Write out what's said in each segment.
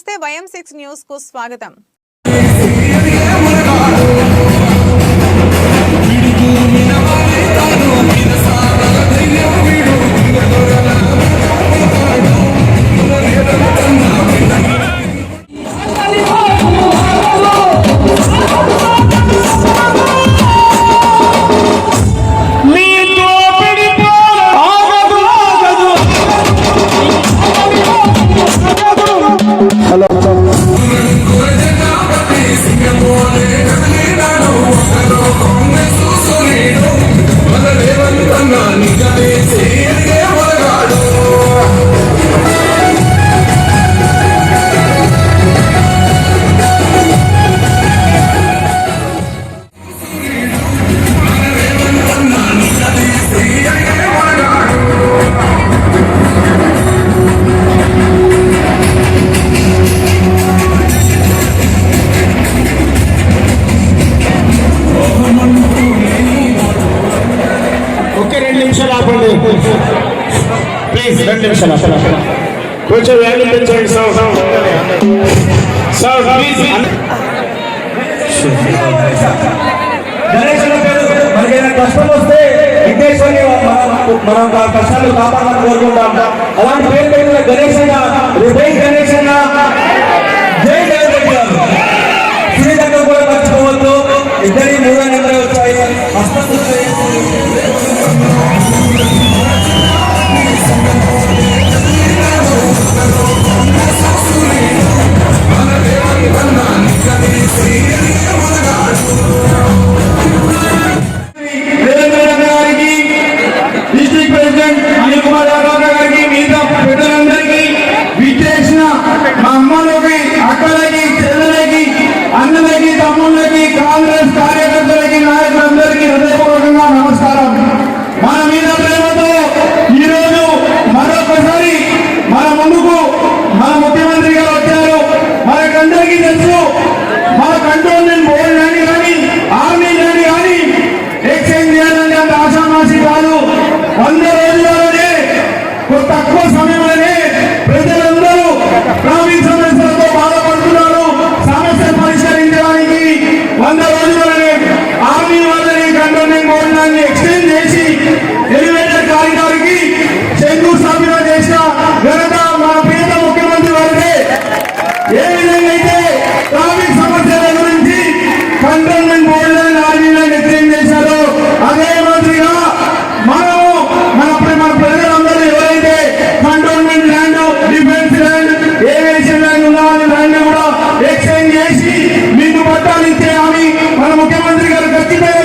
నమస్తే వయం సిక్స్ న్యూస్కు స్వాగతం. కాపాడమని కోరుకుంటాం అలాంటి పేరు పెట్టిన గణేష్ అన్న రేపే గణేష్ అన్న జై గణేష్ శ్రీలంక కూడా మర్చిపోవద్దు ఇద్దరి మూడో నెంబర్ ಪ್ರತಿಭೆಯ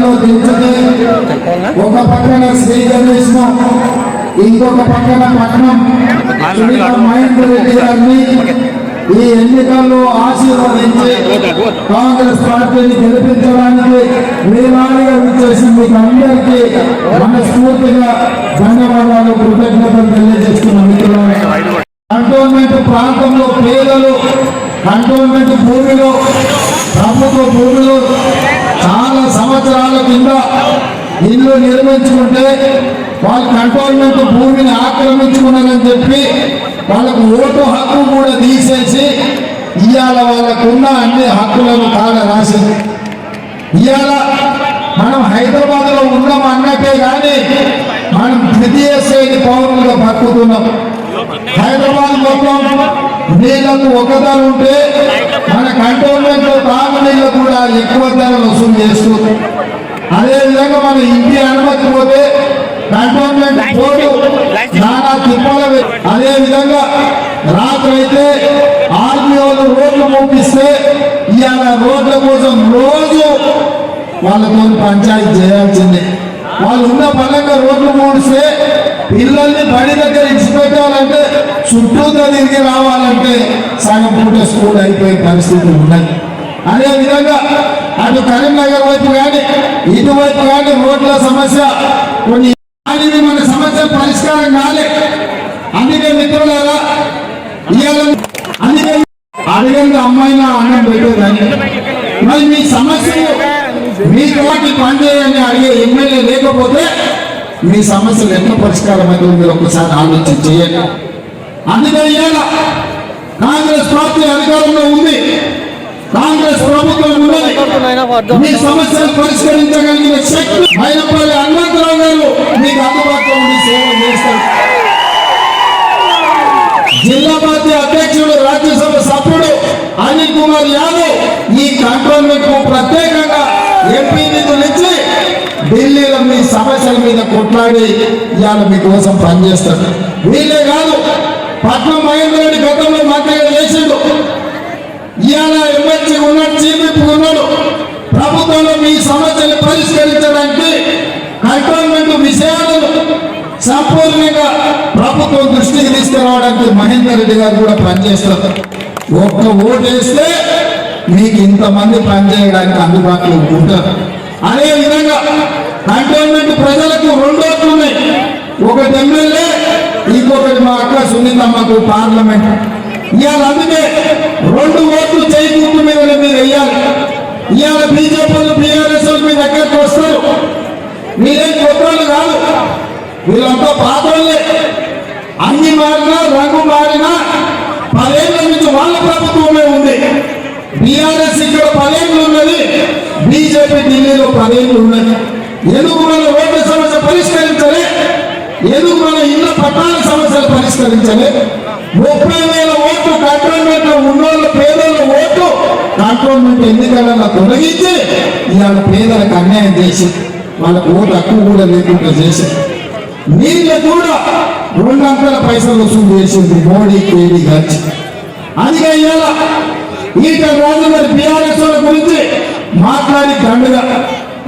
పనిలో దించదే ఒక పక్కన శ్రీ గణేష్ ఇంకొక పక్కన సునీత మహేంద్ర రెడ్డి గారిని ఈ ఎన్నికల్లో ఆశీర్వదించి కాంగ్రెస్ పార్టీని గెలిపించడానికి వేలాదిగా విచ్చేసి మీకు అందరికీ మనస్ఫూర్తిగా ధన్యవాదాలు కృతజ్ఞతలు తెలియజేస్తున్న కంటోన్మెంట్ ప్రాంతంలో పేదలు కంటోన్మెంట్ భూమిలో ప్రభుత్వ భూమిలో సంవత్సరాల కింద ఇల్లు నిర్మించుకుంటే వాళ్ళు కంటోన్మెంట్ భూమిని ఆక్రమించుకున్నారని చెప్పి వాళ్ళకు ఓటు హక్కు కూడా తీసేసి ఇవాళ వాళ్ళకున్న అన్ని హక్కులను కాడ రాసింది. ఇవాళ మనం హైదరాబాద్లో ఉన్నాం అన్నట్టే కానీ మనం ద్వితీయ శ్రేణి పౌరులుగా బతుకుతున్నాం. హైదరాబాద్ మొత్తం నీళ్ళకు ఒక ఉంటే మన కంటోన్మెంట్లో తాగునీళ్ళు కూడా ఎక్కువ ధరలు వసూలు చేస్తుంది అదే విధంగా మన ఇంటి అనుమతి పోతే కంటోన్మెంట్ బోర్డు నానా తిప్పల అదే విధంగా రాత్రి అయితే ఆర్మీఓలు రోడ్లు పంపిస్తే ఇవాళ రోడ్ల కోసం రోజు వాళ్ళతో పంచాయతీ చేయాల్సిందే. వాళ్ళు ఉన్న పరంగా రోడ్లు మూడిస్తే పిల్లల్ని బడి దగ్గర ఇచ్చిపెట్టాలంటే చుట్టూతో తిరిగి రావాలంటే సగం పూట స్కూల్ అయిపోయే పరిస్థితి ఉన్నది అదే విధంగా అటు కరీంనగర్ వైపు కానీ ఇటువైపు కానీ రోడ్ల సమస్య కొన్ని మన సమస్య పరిష్కారం కాలే. అందుకే మిత్రులారా ఇవాళ అందుకే అడిగిన అమ్మాయినా అన్నం పెట్టేదాన్ని. మరి మీ సమస్యలు మీ వాటి పనిచేయని అడిగే ఎమ్మెల్యే లేకపోతే మీ సమస్యలు ఎట్లా పరిష్కారం అయితే మీరు ఒకసారి ఆలోచన చేయండి. అందుకే కాంగ్రెస్ పార్టీ అధికారంలో ఉంది. కాంగ్రెస్ ప్రభుత్వం ఉన్నది. మీ సమస్యలు పరిష్కరించగలిగిన శక్తి మైనపల్లి హనుమంతరావు గారు మీకు అందుబాటులో ఉండి సేవ చేస్తారు. జిల్లా పార్టీ అధ్యక్షుడు రాజ్యసభ సభ్యుడు అనిల్ కుమార్ యాదవ్ ఈ కంట్రోల్మెంట్కు ప్రత్యేకంగా ఎంపీ నిధులు ఇచ్చి ఢిల్లీలో మీ సమస్యల మీద కొట్లాడి ఇవాళ మీకోసం పనిచేస్తారు. వీళ్ళే కాదు పట్ల మహేందర్ రెడ్డి గతంలో మంత్రిగా చేసిండు ఇవాళ ఎమ్మెల్సీ ఉన్నాడు చీఫ్ ఉన్నాడు. ప్రభుత్వంలో మీ సమస్యలు పరిష్కరించడానికి కంటోన్మెంట్ విషయాలను సంపూర్ణంగా ప్రభుత్వం దృష్టికి తీసుకురావడానికి మహేందర్ రెడ్డి గారు కూడా పనిచేస్తారు. ఒక్క ఓటు వేస్తే మీకు ఇంతమంది పనిచేయడానికి అందుబాటులో ఉంటారు. అదే విధంగా కంటోన్మెంట్ ప్రజలకు రెండు ఓట్లు ఉన్నాయి. ఒకటి ఎమ్మెల్యే మా అక్క సునీతమ్మకు పార్లమెంట్. ఇవాళ అందుకే రెండు ఓట్లు చేయి మీద మీరు వెయ్యాలి. ఇవాళ బీజేపీలు బీఆర్ఎస్ మీ దగ్గరకు వస్తారు? మీరేం కొత్త కాదు. వీళ్ళంతా పాత్రలే అన్ని మారినా రంగు మారినా పదేళ్ళ నుంచి వాళ్ళ ప్రభుత్వమే ఉంది. బీఆర్ఎస్ ఇక్కడ పదేళ్ళు ఉన్నది బీజేపీ ఢిల్లీలో పదేళ్ళు ఉన్నది. ఎందుకు మన ఓటు ఎందుకు మన ఇళ్ళ పట్టాల సమస్యలు పరిష్కరించలే. ముప్పై వేల ఓట్లు కంట్రోల్మెంట్లో ఉన్నోళ్ళ పేదోళ్ళ ఓట్లు కంట్రోల్మెంట్ ఎన్నికలలో తొలగించి ఇవాళ పేదలకు అన్యాయం చేసి వాళ్ళకు ఓటు హక్కు కూడా లేకుండా చేసి నీళ్ళ కూడా రెండంతల పైసలు వసూలు చేసింది మోడీ కేడీ గారి అందుకే ఇవాళ ఈటల రాజు గారి బీఆర్ఎస్ గురించి మాట్లాడి దండుగా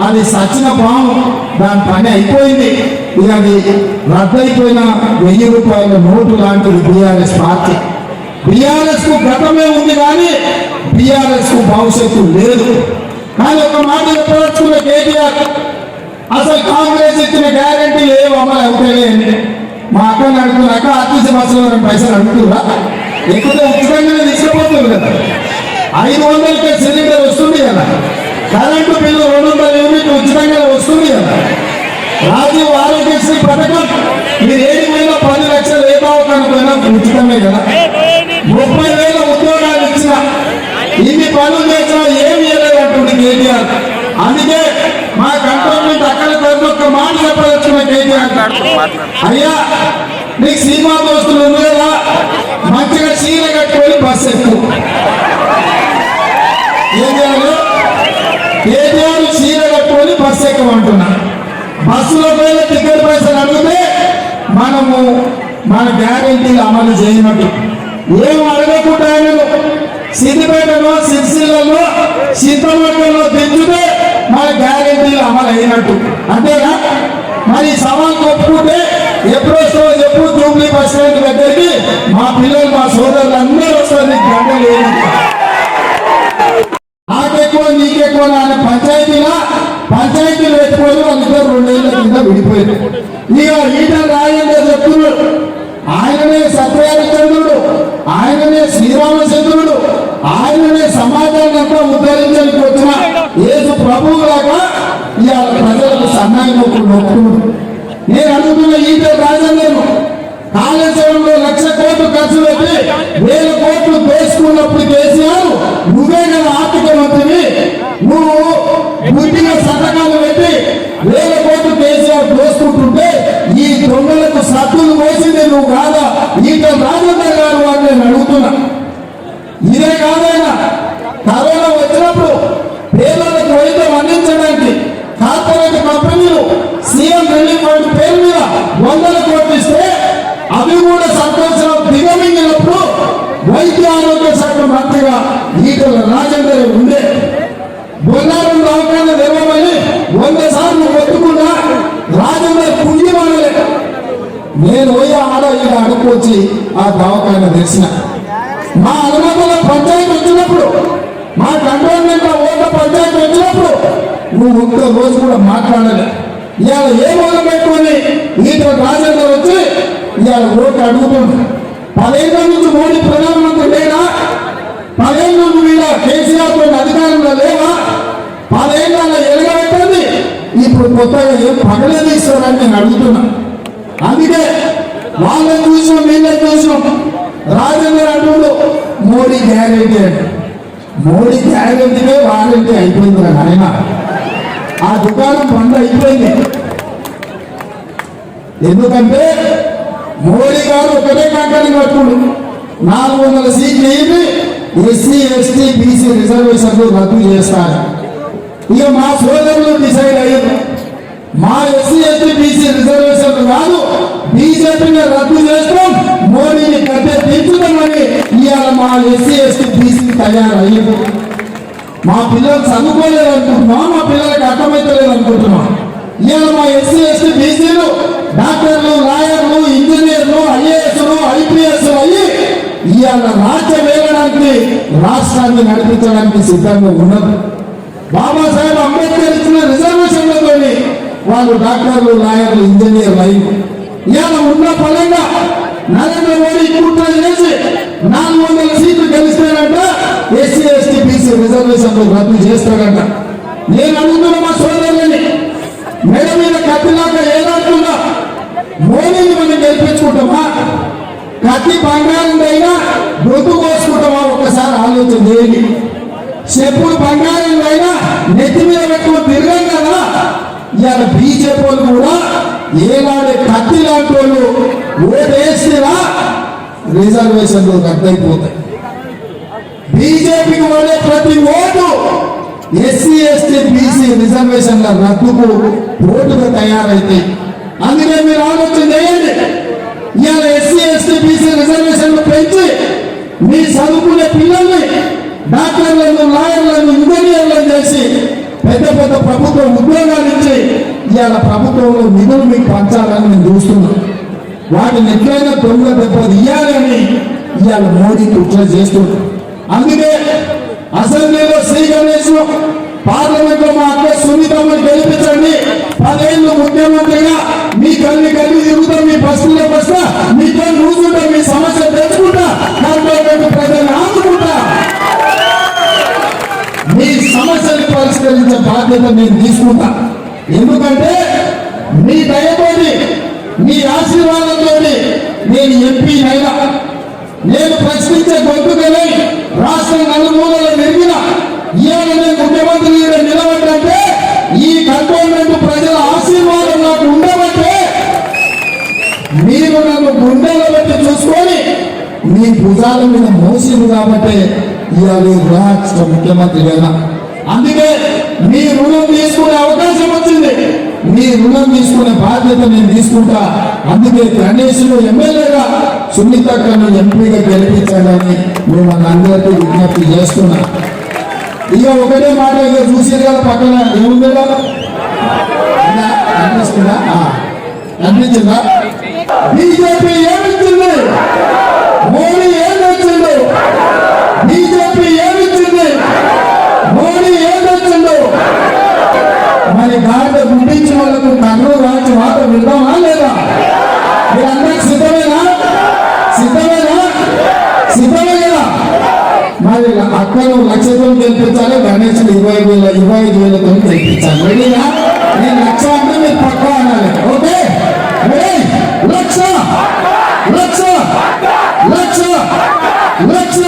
అది సచిన పాము. దాని పని అయిపోయింది. ఇక అది రద్దయిపోయిన వెయ్యి రూపాయల నోటు లాంటిది బీఆర్ఎస్ పార్టీ. బీఆర్ఎస్కు గతమే ఉంది కానీ బీఆర్ఎస్కు భవిష్యత్తు లేదు. కానీ ఒక మాట చెప్పదలుచుకున్న కేటీఆర్ అసలు కాంగ్రెస్ ఇచ్చిన గ్యారంటీ ఏం అమలు అవుతాయి మా అక్కని అడుగుతున్నాక ఆర్టీసీ బస్సులో పైసలు అడుగుతున్నా ఎక్కువ ఉచితంగానే తీసుకుపోతుంది? కదా ఐదు వందలకే సిలిండర్ వస్తుంది కదా. కరెంటు బిల్లు రెండు వందల యూనిట్ ఉచితంగా వస్తుంది కదా. రాజీవ్ ఆరోగ్యశ్రీ పథకం మీరు ఏడు వేల పది లక్షలు ఏ బావకనుకున్నా ఉచితమే కదా. ముప్పై వేల ఉద్యోగాలు ఇచ్చిన ఇన్ని పనులు చేసినా ఏమి ఇవ్వలేదంటుంది కేటీఆర్. అందుకే మా కంటోన్మెంట్ అక్కడ ప్రతి ఒక్క మాట చెప్పదలుచుకున్న కేటీఆర్. అయ్యా నీకు సినిమా దోస్తులు ఉంది కదా మంచిగా చీర కట్టుకొని బస్సు ఎక్కువ ఏం చేయాలి కేటీఆర్ చీర కట్టుకొని బస్సు ఎక్కమంటున్నా బస్సులో పోయిన టికెట్ పైసలు అడిగితే మనము మన గ్యారెంటీలు అమలు చేయనట్టు. ఏం అడగకుండా ఆయనను సిద్దిపేటలో సిరిసిల్లలో సిద్ధమట్టలో తెచ్చుతే మన గ్యారెంటీలు అమలు అయినట్టు. అంతేనా? మరి ఈ సవాల్ ఒప్పుకుంటే ఎప్పుడు వస్తావో చెప్పు జూబ్లీ బస్ స్టాండ్ దగ్గరికి మా పిల్లలు మా సోదరులు అందరూ వస్తారు నీకు గంట లేదు నాకెక్కువ నీకెక్కువ అనే పంచాయతీలా పంచాయతీలు పెట్టుకొని వాళ్ళిద్దరు రెండేళ్ళ కింద విడిపోయారు ఇక ఈటల రాజేంద్ర చెప్తున్నాడు ఆయననే సత్యహరిచంద్రుడు ఆయననే శ్రీరామచంద్రుడు ఆయననే సమాజాన్ని అంతా ఉద్ధరించడానికి వచ్చిన ఏసు ప్రభువు లాగా ఇవాళ ప్రజలకు సన్నాయి నొక్కులు నేను అడుగుతున్న ఈటల రాజేంద్రను కాళేశ్వరంలో లక్ష కోట్లు ఖర్చు పెట్టి వేల కోట్లు పేసుకున్నప్పుడు కేసీఆర్ నువ్వే కదా ఆర్థిక మంత్రివి. నువ్వు పుట్టిన సంతకాలు పెట్టి వేల కోట్లు కేసీఆర్ దోసుకుంటుంటే ఈ దొంగలకు సత్తులు పోసింది నువ్వు కాదా? ఈట రాజేంద్ర గారు అని నేను అడుగుతున్నా. ఇదే కాదైనా కరోనా వచ్చినప్పుడు పేదలకు వైద్యం అందించడానికి కార్పొరేట్ కంపెనీలు సీఎం రిలీఫ్ ఫండ్ పేరు మీద వందల అన్ని కూడా సంతోషంలో దిగమింగినప్పుడు వైద్య ఆరోగ్య శాఖ మంత్రిగా ఈటల రాజేందర్ ఉండే. బొల్లారం దవాఖాన తెరవమని వంద సార్లు ఒత్తుకున్నా రాజేందర్ పుణ్యమానలే నేను పోయి ఆడ ఈడ అడుక్కొచ్చి ఆ దవాఖాన తెలిసిన మా అనుమతుల పంచాయతీ వచ్చినప్పుడు మా కంటోన్మెంట్ ఓట పంచాయతీ వచ్చినప్పుడు నువ్వు ఒక్క రోజు కూడా మాట్లాడలే. ఇవాళ ఏ మొదలు పెట్టుకొని ఈట ఇవాళ ఓటు అడుగుతుంది పదేళ్ళ నుంచి మోడీ ప్రధానమంత్రి లేడా? పదేళ్ళ నుంచి ఇలా కేసీఆర్తో అధికారంలో లేవా పదేళ్ళ ఎలగబెట్టండి ఇప్పుడు కొత్తగా ఏం పగలేదు ఇస్తారని నేను అడుగుతున్నా. అందుకే వాళ్ళని చూసాం వీళ్ళని చూసాం రాజేంద్ర అంటుండు మోడీ గ్యారెంటీ అంటే. మోడీ గ్యారెంటీనే వారంటీ అయిపోయింది ఆయన ఆ దుకాణం బంద్ అయిపోయింది. ఎందుకంటే మోడీ గారు ఒకటే కంపెనీ కట్టుడు. నాలుగు వందల సీట్లు ఏమి ఎస్సీ ఎస్టీ బీసీ రిజర్వేషన్లు రద్దు చేస్తారు. ఇక మా సోదరులు డిసైడ్ అయ్యారు. మా ఎస్సీ ఎస్టీ బీసీ రిజర్వేషన్లు కాదు బీజేపీని రద్దు చేస్తాం మోడీని కట్టే తీర్చుతామని ఇవాళ మా ఎస్సీ ఎస్టీ బీసీ తయారయ్యారు. మా పిల్లలు చదువుకోలేదు అనుకుంటున్నాం మా పిల్లలకు అర్థమవుతలేదు అనుకుంటున్నాం ఇవాళ మా ఎస్సీ ఎస్టీ బీసీలు డాక్టర్లు లాయర్లు ఇంజనీర్లు ఐఏఎస్లు ఐపీఎస్ అయ్యి ఇవాళ రాజ్యం వేయడానికి రాష్ట్రాన్ని నడిపించడానికి సిద్ధంగా ఉన్నారు బాబాసాహెబ్ అంబేద్కర్ ఇచ్చిన రిజర్వేషన్లతో వాళ్ళు డాక్టర్లు లాయర్లు ఇంజనీర్లు అయ్యి ఇవాళ ఉన్న ఫలంగా నరేంద్ర మోడీ కుట్ర చేసి నాలుగు వందల సీట్లు గెలిస్తాడంట ఎస్సీ ఎస్టీ బీసీ రిజర్వేషన్లు రద్దు చేస్తాడంట నేను అనుకున్న మా సోదరు మెడ మీద కత్తిలాగా ఏదంటున్నా మోడీని మనం గెలిపించుకుంటామా? కత్తి బంగారం అయినా కోసుకుంటామా? ఒక్కసారి ఆలోచన చేయండి. చెప్పుడు బంగారం నెత్తి మీద పెట్టుకుని తిరగం కదా. ఇవాళ బీజేపీ వాళ్ళు కూడా ఏనాడే కత్తి లాంటి వాళ్ళు ఓటేస్తేనా రిజర్వేషన్లు రద్దయిపోతాయి బీజేపీకి వాళ్ళే ప్రతి ఓటు ఎస్సీ ఎస్టీ బీసీ రిజర్వేషన్ల రద్దుకు రోడ్డుగా తయారైతే అందుకే మీరు ఆలోచన చేయండి. ఇవాళ ఎస్సీ ఎస్టీ బీసీ రిజర్వేషన్లు పెంచి మీ చదువుకునే పిల్లల్ని డాక్టర్లను లాయర్లను ఇంజనీర్లను చేసి పెద్ద పెద్ద ప్రభుత్వ ఉద్యోగాలు ఇచ్చి ఇవాళ ప్రభుత్వంలో నిధులు మీకు పంచాలని నేను చూస్తున్నాను. వాటిని ఎట్లయినా దొంగ దెబ్బ తీయాలని ఇవాళ మోడీ కుట్ర చేస్తుంది అందుకే అసెంబ్లీలో శ్రీ పార్లమెంట్లో మా అక్క సునీతమ్మని గెలిపించండి. పదేళ్ళు ముఖ్యమంత్రిగా మీ కళ్ళు కల్లి తిరుగుతాం మీ బస్సులో బస్తా మీతో కూర్చుంటా మీ సమస్య తెచ్చుకుంటా కార్పొరేట్ ప్రజల్ని ఆదుకుంటా. మీ సమస్యలు పరిష్కరించే బాధ్యత నేను తీసుకుంటా. ఎందుకంటే మీ దయతోటి మీ ఆశీర్వాదంతో నేను ఎంపీ అయినా నేను ప్రశ్నించే గొంతుకలై రాష్ట్రం నలుమూలలో తిరిగిన ఇవాళ నేను ముఖ్యమంత్రి నిలబడ్డంటే ఈ కంటోన్మెంట్ ప్రజల ఆశీర్వాదం నాకు ఉండమంటే మీరు నన్ను గుండెలో బట్టి చూసుకొని మీ భుజాల మీద మోసింది కాబట్టి ఇవాళ రాష్ట్ర ముఖ్యమంత్రి అయినా. అందుకే మీ రుణం తీసుకునే అవకాశం వచ్చింది. మీ రుణం తీసుకునే బాధ్యత నేను తీసుకుంటా. అందుకే గణేష్ను ఎమ్మెల్యేగా సునీతక్కను ఎంపీగా గెలిపించాలని మిమ్మల్ని అందరికీ విజ్ఞప్తి చేస్తున్నా. ఇక ఒకటే మాట ఇక చూసేది కదా పక్కన. ఏముంది అనిపిస్తుందా? అనిపించిందా? బీజేపీ ఏమిచ్చింది? మోడీ ఏమిచ్చింది? బీజేపీ ఏమిచ్చింది? మోడీ ఏం మరి గాడిద గుండించిన వాళ్ళకు కన్ను రాచి మాట విందామా లేదా? మీరందరికి సిద్ధం అక్కను లక్షతో గెలిపించాలి గణేష్ ఇరవై వేల ఇరవై ఐదు వేలతో గెలిపించాలి రెడీనా నేను లక్ష అంటే మీరు పక్క అనాలి ఓకే రెడీ లక్ష లక్ష లక్ష లక్ష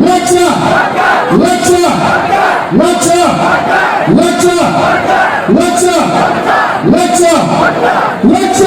లక్ష లక్ష లక్ష లక్ష లక్ష లక్ష లక్ష